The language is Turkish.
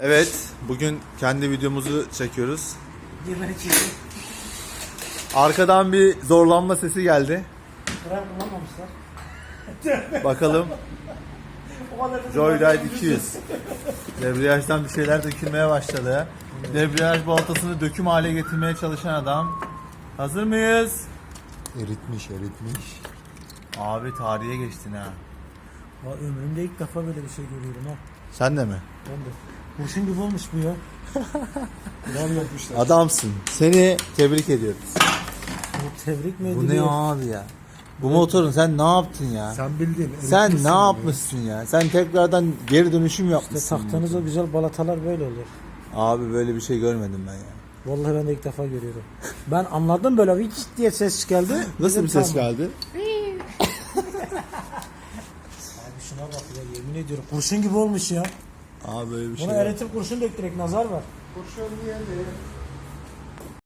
Evet, bugün kendi videomuzu çekiyoruz. Arkadan bir zorlanma sesi geldi. Fren kullanmamışlar. Bakalım Joyride 200. Debriyajdan bir şeyler dökülmeye başladı. Debriyaj baltasını döküm hale getirmeye çalışan adam. Hazır mıyız? Eritmiş eritmiş. Abi tarihe geçtin ha. Ya ömrümde ilk defa böyle bir şey görüyorum ha. Sen de mi? Ben de. Kurşun gibi olmuş bu ya. Plan yapmışlar. Adamsın. Seni tebrik ediyoruz. Bu tebrik mi Bu ne ediliyor? abi ya? Bu motorun sen ne yaptın ya? Sen bildin. Sen ne bunu. yapmışsın ya? Sen tekrardan geri dönüşüm İşte yapmışsın. taktığınız o güzel balatalar böyle oluyor. Abi böyle bir şey görmedim ben ya. Vallahi ben de ilk defa görüyorum. Ben anladım böyle bir çıt diye ses geldi. Nasıl Dedim, bir ses tamam. geldi? Abi şuna bak ya yemin ediyorum. Kurşun gibi olmuş ya. Abi böyle bir şey. Buna yok. eritip kurşun dök direkt nazar var. Kurşun diye